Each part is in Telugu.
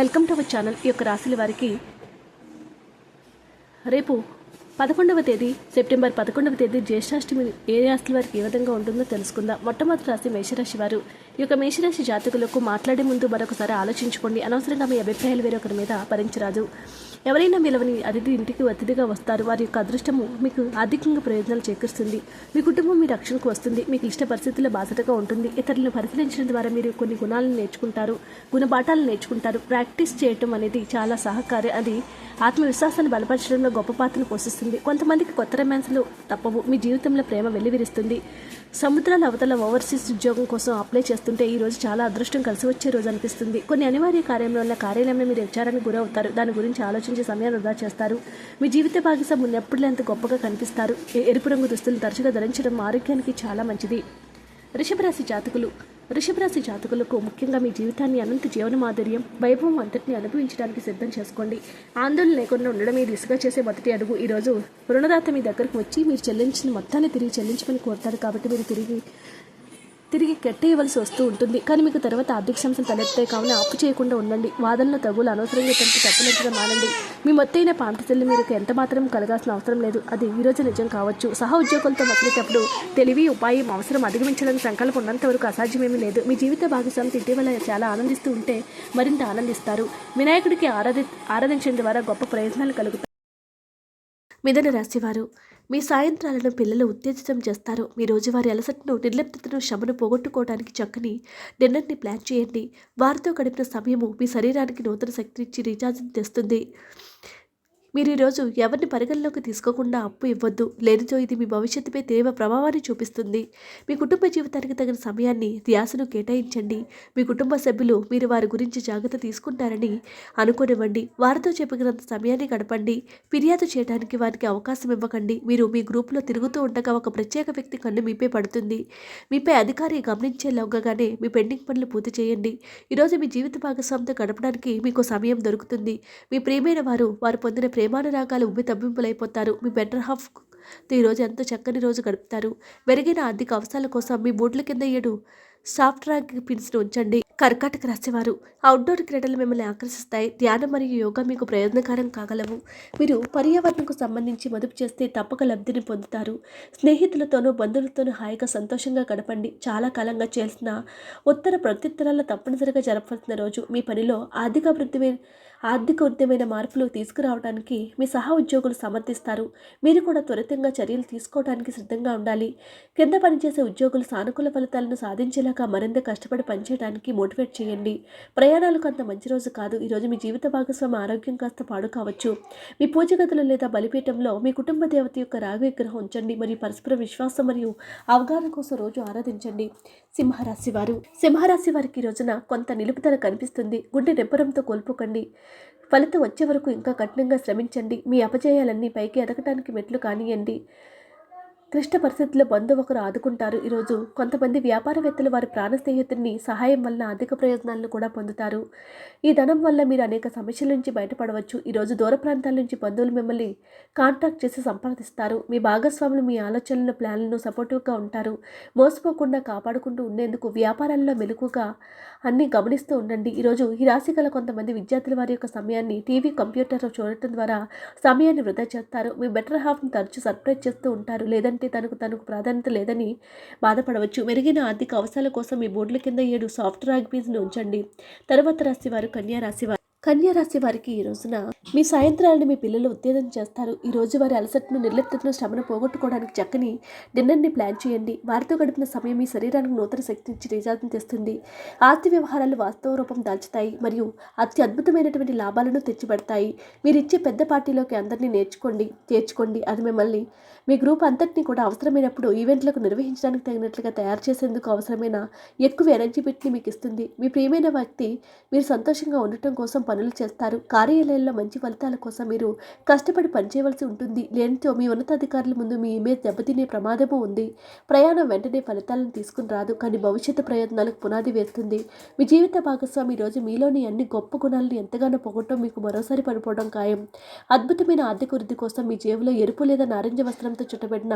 వెల్కమ్ టు అవర్ ఛానల్ ఈ యొక్క రాశుల వారికి. రేపు పదకొండవ తేదీ సెప్టెంబర్ పదకొండవ తేదీ జ్యేష్ఠాష్టమి ఏ రాశుల వారికి ఏ విధంగా ఉంటుందో తెలుసుకుందాం. మొట్టమొదటి రాశి మేషరాశి వారు. ఈ యొక్క మేషరాశి జాతకులకు మాట్లాడే ముందు మరొకసారి ఆలోచించుకోండి. అనవసరంగా మీ అభిప్రాయాలు వేరొకరి మీద భరించరాదు ఎవరైనా విలువని అతిథి ఇంటికి అతిథిగా వస్తారు. వారి యొక్క అదృష్టము మీకు ఆర్థికంగా ప్రయోజనాలు చేకూరుస్తుంది. మీ కుటుంబం మీ రక్షణకు వస్తుంది. మీకు ఇష్ట పరిస్థితుల్లో బాధ్యతగా ఉంటుంది. ఇతరులను పరిశీలించడం ద్వారా మీరు కొన్ని గుణాలను నేర్చుకుంటారు. గుణపాఠాలను నేర్చుకుంటారు. ప్రాక్టీస్ చేయటం అనేది చాలా సహకారి అది ఆత్మవిశ్వాసాన్ని బలపరచడంలో గొప్ప పాత్రను పోషిస్తుంది. కొంతమందికి కొత్త రొమాన్స్లు తప్పవు. మీ జీవితంలో ప్రేమ వెల్లివిరుస్తుంది. సముద్రాల అవతల ఓవర్సీస్ ఉద్యోగం కోసం అప్లై చేస్తుంటే ఈ రోజు చాలా అదృష్టం కలిసి వచ్చే రోజు అనిపిస్తుంది. కొన్ని అనివార్య కార్యంలో ఉన్న కార్యాలయంలో మీరు విచారానికి గురవుతారు. దాని గురించి ఆలోచించే సమయాన్ని వృధా చేస్తారు. మీ జీవిత భాగస్వామి ఉన్నప్పుడులో ఎంత గొప్పగా కనిపిస్తారు. ఎరుపు రంగు దుస్తులు తరచుగా ధరించడం ఆరోగ్యానికి చాలా మంచిది. వృషభరాశి జాతకులు వృషభరాశి జాతకులకు ముఖ్యంగా మీ జీవితాన్ని అనంత జీవన మాధుర్యం వైభవం అంతటిని అనుభవించడానికి సిద్ధం చేసుకోండి. ఆందోళన లేకుండా ఉండడం మీ దిశగా చేసే మొదటి అడుగు. ఈరోజు రుణదాత మీ దగ్గరకు వచ్చి మీరు చెల్లించిన మొత్తాన్ని తిరిగి చెల్లించమని కోరుతారు కాబట్టి మీరు తిరిగి తిరిగి కట్టేయవలసి వస్తూ ఉంటుంది. కానీ మీకు తర్వాత ఆర్థిక సమస్యలు తలెత్తాయి. కావున అప్పు చేయకుండా ఉండండి. వాదనలు తగులు అనవసరంగా తనకి తప్పునట్టుగా మానండి. మీ మొత్తైన పాంపతిల్ని మీరు ఎంత మాత్రం కలగాల్సిన అవసరం లేదు. అది ఈ రోజు నిజం కావచ్చు. సహ ఉద్యోగులతో మొదలేటప్పుడు తెలివి ఉపాయం అవసరం అధిగమించడానికి సంకల్పం ఉన్నంత వరకు అసాధ్యమేమీ లేదు. మీ జీవిత భాగస్వామి ఇటీవల చాలా ఆనందిస్తూ ఉంటే మరింత ఆనందిస్తారు. వినాయకుడికి ఆరాధి ఆరాధించడం ద్వారా గొప్ప ప్రయోజనాలు కలుగుతాయి. మిథున రాశివారు. మీ సాయంత్రాలను పిల్లలు ఉత్తేజితం చేస్తారు. మీ రోజువారి అలసటను నిర్లిప్తతను శ్రమను పోగొట్టుకోవడానికి చక్కని డిన్నర్ని ప్లాన్ చేయండి. వారితో గడిపిన సమయము మీ శరీరానికి నూతన శక్తినిచ్చి రీఛార్జ్ తెస్తుంది మీరు ఈరోజు ఎవరిని పరిగణలోకి తీసుకోకుండా అప్పు ఇవ్వద్దు. లేనిచో ఇది మీ భవిష్యత్తుపై తీవ్ర ప్రభావాన్ని చూపిస్తుంది. మీ కుటుంబ జీవితానికి తగిన సమయాన్ని ధ్యాసను కేటాయించండి. మీ కుటుంబ సభ్యులు మీరు వారి గురించి జాగ్రత్త తీసుకుంటారని అనుకోనివ్వండి. వారితో చెప్పినంత సమయాన్ని గడపండి. ఫిర్యాదు చేయడానికి వారికి అవకాశం ఇవ్వకండి. మీరు మీ గ్రూప్లో తిరుగుతూ ఉండగా ఒక ప్రత్యేక వ్యక్తి కన్ను మీపై పడుతుంది. మీపై అధికారి గమనించేలోగానే మీ పెండింగ్ పనులు పూర్తి చేయండి. ఈరోజు మీ జీవిత భాగస్వామితో గడపడానికి మీకు సమయం దొరుకుతుంది. మీ ప్రియమైన వారు వారు పొందిన ప్రేమానురాగాలు ఉబ్బి తబ్బింపులైపోతారు మీ బెటర్ హాఫ్ ఈరోజు ఎంతో చక్కని రోజు గడుపుతారు. మెరుగైన ఆర్థిక అవసరాల కోసం మీ బూట్ల కింద ఏడు సాఫ్ట్ ర్యాంక్ పిన్స్ను ఉంచండి. కర్కాటక రాశివారు అవుట్డోర్ క్రీడలు మిమ్మల్ని ఆకర్షిస్తాయి. ధ్యానం మరియు యోగా మీకు ప్రయోజనకరం కాగలవు. మీరు పర్యావరణకు సంబంధించి మదుపు చేస్తే తప్పక లబ్ధిని పొందుతారు. స్నేహితులతోనూ బంధువులతోనూ హాయిగా సంతోషంగా గడపండి. చాలా కాలంగా చేసిన ఉత్తర ప్రత్యుత్తరాల తప్పనిసరిగా జరపవలసిన రోజు. మీ పనిలో ఆర్థిక అభివృద్ధి ఆర్థిక మార్పులు తీసుకురావడానికి మీ సహా ఉద్యోగులు సమర్థిస్తారు. మీరు కూడా త్వరితంగా చర్యలు తీసుకోవడానికి సిద్ధంగా ఉండాలి. కింద పనిచేసే ఉద్యోగులు సానుకూల ఫలితాలను సాధించేలాగా మరింత కష్టపడి పనిచేయడానికి మోటివేట్ చేయండి. ప్రయాణాలకు అంత మంచి రోజు కాదు. ఈరోజు మీ జీవిత భాగస్వామి ఆరోగ్యం కాస్త పాడు కావచ్చు. మీ పూజ గదులు లేదా బలిపీఠంలో మీ కుటుంబ దేవత యొక్క రాగి విగ్రహం ఉంచండి. మరియు పరస్పర విశ్వాసం మరియు అవగాహన కోసం రోజు ఆరాధించండి. సింహరాశి వారు. సింహరాశి వారికి ఈ రోజున కొంత నిలుపుదల కనిపిస్తుంది. గుండె నెప్పరంతో కోల్పోకండి. ఫలితం వచ్చే వరకు ఇంకా కఠినంగా శ్రమించండి. మీ అపజయాలన్నీ పైకి ఎదగటానికి మెట్లు కానియండి. క్లిష్ట పరిస్థితుల్లో బంధువు ఒకరు ఆదుకుంటారు. ఈరోజు కొంతమంది వ్యాపారవేత్తలు వారి ప్రాణ స్నేహితుడిని సహాయం వల్ల అధిక ప్రయోజనాలను కూడా పొందుతారు. ఈ ధనం వల్ల మీరు అనేక సమస్యల నుంచి బయటపడవచ్చు. ఈరోజు దూర ప్రాంతాల నుంచి బంధువులు మిమ్మల్ని కాంటాక్ట్ చేసి సంప్రదిస్తారు. మీ భాగస్వాములు మీ ఆలోచనలను ప్లాన్లను సపోర్టివ్గా ఉంటారు. మోసపోకుండా కాపాడుకుంటూ ఉండేందుకు వ్యాపారాల్లో మెలకుగా అన్నీ గమనిస్తూ ఉండండి. ఈరోజు ఈ రాశి గల కొంతమంది విద్యార్థుల వారి యొక్క సమయాన్ని టీవీ కంప్యూటర్ చూడటం ద్వారా సమయాన్ని వృధా చేస్తారు. మీ బెటర్ హాఫ్ని తరచూ సర్ప్రైజ్ చేస్తూ ఉంటారు. లేదంటే తనకు తనకు ప్రాధాన్యత లేదని బాధపడవచ్చు. మెరుగైన ఆర్థిక అవసరాల కోసం మీ బోర్డుల కింద ఏడు సాఫ్ట్ రాగ్ పీస్ని ఉంచండి. తర్వాత రాశివారు కన్యా రాశివారు కన్యారాశి వారికి ఈ రోజున మీ సాయంత్రాలను మీ పిల్లలు ఉత్తేజం చేస్తారు. ఈ రోజు వారి అలసటను నిర్లిప్తను శ్రమను పోగొట్టుకోవడానికి చక్కని డిన్నర్ని ప్లాన్ చేయండి. వారితో గడిపిన సమయం మీ శరీరానికి నూతన శక్తి ఇచ్చి రిజార్ట్ని తెస్తుంది. ఆస్తి వ్యవహారాలు వాస్తవ రూపం దాల్చుతాయి మరియు అతి అద్భుతమైనటువంటి లాభాలను తెచ్చిపెడతాయి. మీరు ఇచ్చే పెద్ద పార్టీలోకి అందరినీ నేర్చుకోండి చేర్చుకోండి. అది మిమ్మల్ని మీ గ్రూప్ అంతటిని కూడా అవసరమైనప్పుడు ఈవెంట్లకు నిర్వహించడానికి తగినట్లుగా తయారు చేసేందుకు అవసరమైన ఎక్కువ ఎనర్జీ పెట్టి మీకు ఇస్తుంది. మీ ప్రియమైన వ్యక్తి మీరు సంతోషంగా ఉండటం కోసం పనులు చేస్తారు. కార్యాలయంలో మంచి ఫలితాల కోసం మీరు కష్టపడి పనిచేయవలసి ఉంటుంది. లేనితో మీ ఉన్నతాధికారుల ముందు మీ ఇమేజ్ దెబ్బతినే ప్రమాదము ఉంది. ప్రయాణం వెంటనే ఫలితాలను తీసుకుని రాదు. కానీ భవిష్యత్తు ప్రయత్నాలకు పునాది వేస్తుంది. మీ జీవిత భాగస్వామి ఈరోజు రోజు మీలోని అన్ని గొప్ప గుణాలను ఎంతగానో పొగట్టం మీకు మరోసారి పడిపోవడం ఖాయం. అద్భుతమైన ఆర్థిక వృద్ధి కోసం మీ జేబులో ఎరుపు లేదా నారింజ వస్త్రంతో చుట్టబెట్టిన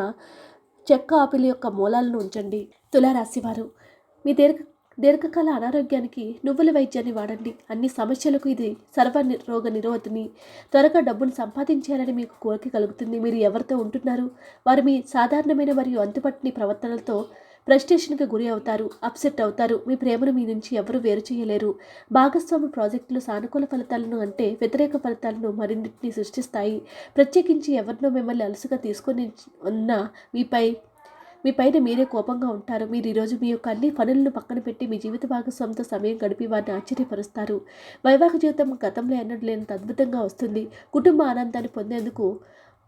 చెక్క ఆపిల్ యొక్క మూలాలను ఉంచండి. తులారాశివారు మీ దీర్ఘ దీర్ఘకాల అనారోగ్యానికి నువ్వుల వైద్యాన్ని వాడండి. అన్ని సమస్యలకు ఇది సర్వ రోగ నిరోధిని. త్వరగా డబ్బును సంపాదించాలని మీకు కోరిక కలుగుతుంది. మీరు ఎవరితో ఉంటున్నారు? వారు మీ సాధారణమైన మరియు అంతుపట్టని ప్రవర్తనలతో ఫ్రస్ట్రేషన్కి గురి అవుతారు అప్సెట్ అవుతారు. మీ ప్రేమను మీ నుంచి ఎవరు వేరు చేయలేరు. భాగస్వామి ప్రాజెక్టులు సానుకూల ఫలితాలను అంటే వ్యతిరేక ఫలితాలను మరిన్నింటిని సృష్టిస్తాయి. ప్రత్యేకించి ఎవరినో మిమ్మల్ని అలసుగా తీసుకొని ఉన్న మీపై మీ పైన మీరే కోపంగా ఉంటారు. మీరు ఈరోజు మీ యొక్క అన్ని పనులను పక్కన పెట్టి మీ జీవిత భాగస్వామితో సమయం గడిపి వారిని ఆశ్చర్యపరుస్తారు. వైవాహిక జీవితం గతంలో ఎన్నడూ లేనంత అద్భుతంగా వస్తుంది. కుటుంబ ఆనందాన్ని పొందేందుకు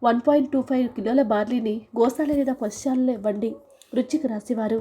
వన్ పాయింట్ టూ ఫైవ్ కిలోల బార్లీని గోశాల లేదా పశుశాలలో ఇవ్వండి. వృశ్చిక రాశివారు.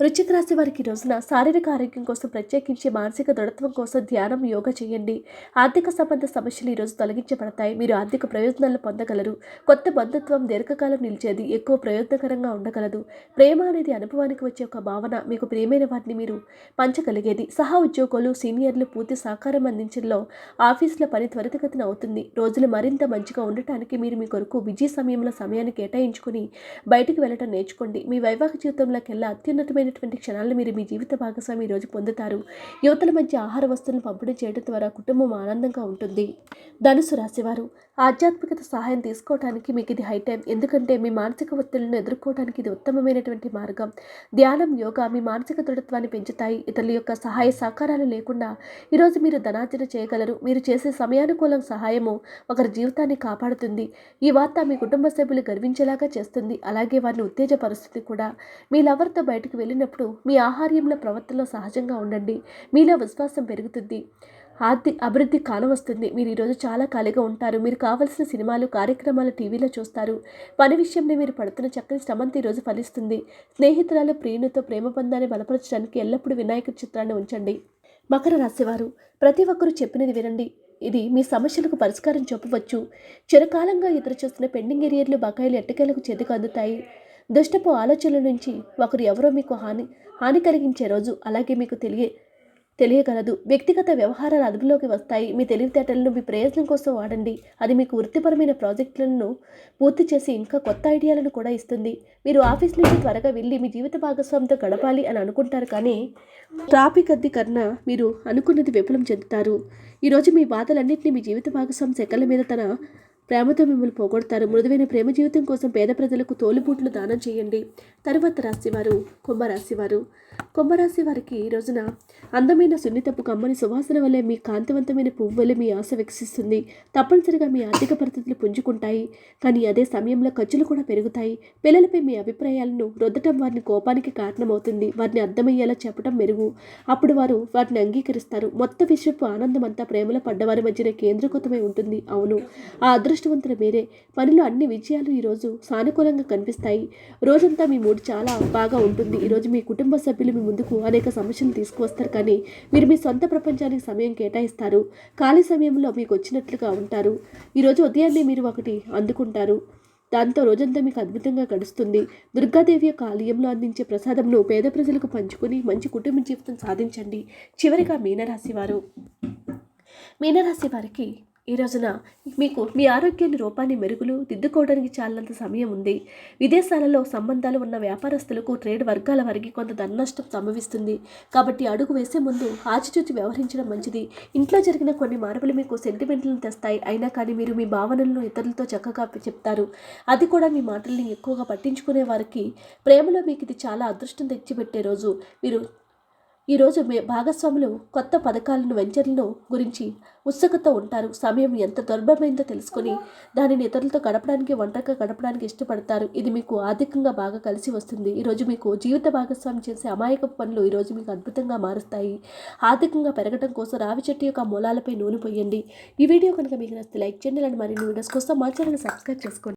వృశ్చిక రాశి వారికి రోజున శారీరక ఆరోగ్యం కోసం ప్రత్యేకించి మానసిక దృఢత్వం కోసం ధ్యానం యోగా చేయండి. ఆర్థిక సంబంధ సమస్యలు ఈరోజు తొలగించబడతాయి. మీరు ఆర్థిక ప్రయోజనాలను పొందగలరు. కొత్త బంధుత్వం దీర్ఘకాలం నిలిచేది. ఎక్కువ ప్రయోజనకరంగా ఉండగలదు. ప్రేమ అనేది అనుభవానికి వచ్చే ఒక భావన. మీకు ప్రియమైన వాటిని మీరు పంచగలిగేది. సహా ఉద్యోగులు సీనియర్లు పూర్తి సహకారం అందించడంలో ఆఫీసుల పని త్వరితగతిన అవుతుంది. రోజులు మరింత మంచిగా ఉండటానికి మీరు మీ కొరకు బిజీ సమయంలో సమయాన్ని కేటాయించుకుని బయటికి వెళ్ళటం నేర్చుకోండి. మీ వైవాహిక జీవితంలోకెల్లా అద్భుతమైనటువంటి క్షణాలను మీరు మీ జీవిత భాగస్వామి ఈరోజు రోజు పొందుతారు. యువతల మధ్య ఆహార వస్తువులను పంపిణీ చేయడం ద్వారా కుటుంబం ఆనందంగా ఉంటుంది. ధనుసు రాశివారు ఆధ్యాత్మికత సహాయం తీసుకోవడానికి మీకు ఇది హై టైం ఎందుకంటే మీ మానసిక ఒత్తిళ్ళను ఎదుర్కోవడానికి ఇది ఉత్తమమైనటువంటి మార్గం. ధ్యానం యోగా మీ మానసిక దృఢత్వాన్ని పెంచుతాయి. ఇతరుల యొక్క సహాయ సహకారాలు లేకుండా ఈరోజు మీరు ధనార్జన చేయగలరు. మీరు చేసే సమయానుకూలం సహాయము ఒకరి జీవితాన్ని కాపాడుతుంది. ఈ వార్త మీ కుటుంబ సభ్యులు గర్వించేలాగా చేస్తుంది. అలాగే వారిని ఉత్తేజపరుస్తుంది కూడా. మీ లవర్తో బయటకు వెళ్ళినప్పుడు మీ ఆహార్యంలో ప్రవర్తనలో సహజంగా ఉండండి. మీలో విశ్వాసం పెరుగుతుంది. ఆర్థిక అభివృద్ధి కానవస్తుంది మీరు ఈరోజు చాలా ఖాళీగా ఉంటారు. మీరు కావలసిన సినిమాలు కార్యక్రమాలు టీవీలో చూస్తారు. పని విషయంలో మీరు పడుతున్న చక్కని శ్రమంతో ఈరోజు ఫలిస్తుంది. స్నేహితురాలు ప్రియునితో ప్రేమ బంధాన్ని బలపరచడానికి ఎల్లప్పుడూ వినాయకుడి చిత్రాన్ని ఉంచండి. మకర రాశివారు ప్రతి ఒక్కరూ చెప్పినది వినండి. ఇది మీ సమస్యలకు పరిష్కారం చెప్పవచ్చు చిరకాలంగా ఎదురు చూస్తున్న పెండింగ్ ఏరియర్లు బకాయిలు ఎట్టకేలకు చేతికి అందుతాయి. దుష్టపు ఆలోచనల నుంచి ఒకరు ఎవరో మీకు హాని హాని కలిగించే రోజు. అలాగే మీకు తెలియ తెలియగలదు. వ్యక్తిగత వ్యవహారాలు అదుపులోకి వస్తాయి. మీ తెలివితేటలను మీ ప్రయోజనం కోసం వాడండి. అది మీకు వృత్తిపరమైన ప్రాజెక్టులను పూర్తి చేసి ఇంకా కొత్త ఐడియాలను కూడా ఇస్తుంది. మీరు ఆఫీస్ నుంచి త్వరగా వెళ్ళి మీ జీవిత భాగస్వామితో గడపాలి అని అనుకుంటారు కానీ ట్రాఫిక్ అద్దె కన్నా మీరు అనుకున్నది విఫలం చెందుతారు. ఈరోజు మీ బాధలన్నింటినీ మీ జీవిత భాగస్వామి సెకల మీద తన ప్రేమతో మిమ్మల్ని పోగొడతారు. మృదువైన ప్రేమ జీవితం కోసం పేద ప్రజలకు తోలుబూట్లు దానం చేయండి. తరువాత రాశివారు కుంభరాశివారు. కుంభరాశి వారికి ఈ రోజున అందమైన సున్నితపు కమ్మని సువాసన వల్లే మీ కాంతివంతమైన పువ్వు వల్లే మీ ఆశ వికసిస్తుంది తప్పనిసరిగా మీ ఆర్థిక పరిస్థితులు పుంజుకుంటాయి. కానీ అదే సమయంలో ఖర్చులు కూడా పెరుగుతాయి. పిల్లలపై మీ అభిప్రాయాలను రుద్దటం వారిని కోపానికి కారణమవుతుంది. వారిని అర్థమయ్యేలా చెప్పడం మెరుగు. అప్పుడు వారు వాటిని అంగీకరిస్తారు. మొత్తం విషయపు ఆనందం అంతా ప్రేమలో పడ్డవారి మధ్యన కేంద్రీకృతమై ఉంటుంది. అవును. ఆ అదృష్టవంతుల మీరే పనిలో అన్ని విజయాలు ఈరోజు సానుకూలంగా కనిపిస్తాయి. రోజంతా మీ మూడు చాలా బాగా ఉంటుంది. ఈరోజు మీ కుటుంబ సభ్యులు మీ ముందుకు అనేక సమస్యలు తీసుకువస్తారు. కానీ మీరు మీ సొంత ప్రపంచానికి సమయం కేటాయిస్తారు. ఖాళీ సమయంలో మీకు వచ్చినట్లుగా ఉంటారు. ఈరోజు ఉదయాన్నే మీరు ఒకటి అందుకుంటారు. దాంతో రోజంతా మీకు అద్భుతంగా గడుస్తుంది. దుర్గాదేవి యొక్క ఆలయంలో అందించే ప్రసాదంను పేద ప్రజలకు పంచుకొని మంచి కుటుంబ జీవితం సాధించండి. చివరిగా మీనరాశి వారు. మీనరాశి వారికి ఈ రోజున మీకు మీ ఆరోగ్యాన్ని రూపాన్ని మెరుగులు దిద్దుకోవడానికి చాలంత సమయం ఉంది. విదేశాలలో సంబంధాలు ఉన్న వ్యాపారస్తులకు ట్రేడ్ వర్గాల వారికి కొంత ధననష్టం సంభవిస్తుంది. కాబట్టి అడుగు వేసే ముందు ఆచితూచి వ్యవహరించడం మంచిది. ఇంట్లో జరిగిన కొన్ని మార్పులు మీకు సెంటిమెంట్లను తెస్తాయి. అయినా కానీ మీరు మీ భావనలను ఇతరులతో చక్కగా చెప్తారు. అది కూడా మీ మాటల్ని ఎక్కువగా పట్టించుకునే వారికి ప్రేమలో మీకు ఇది చాలా అదృష్టం తెచ్చిపెట్టే రోజు. మీరు ఈరోజు మీ భాగస్వాములు కొత్త పథకాలను వెంచర్లను గురించి ఉత్సుకత ఉంటారు. సమయం ఎంత దుర్భమైందో తెలుసుకొని దానిని ఇతరులతో గడపడానికి ఒంటరిగా గడపడానికి ఇష్టపడతారు. ఇది మీకు ఆర్థికంగా బాగా కలిసి వస్తుంది. ఈరోజు మీకు జీవిత భాగస్వామి చేసే అమాయక పనులు ఈరోజు మీకు అద్భుతంగా మారుస్తాయి. ఆర్థికంగా పెరగడం కోసం రావి చెట్టు యొక్క మూలాలపై నూనె పోయండి. ఈ వీడియో కనుక మీకు నచ్చితే లైక్ చేయండి. ఇలాంటి మరిన్ని వీడియోస్ కోసం మా ఛానల్ సబ్స్క్రైబ్ చేసుకోండి.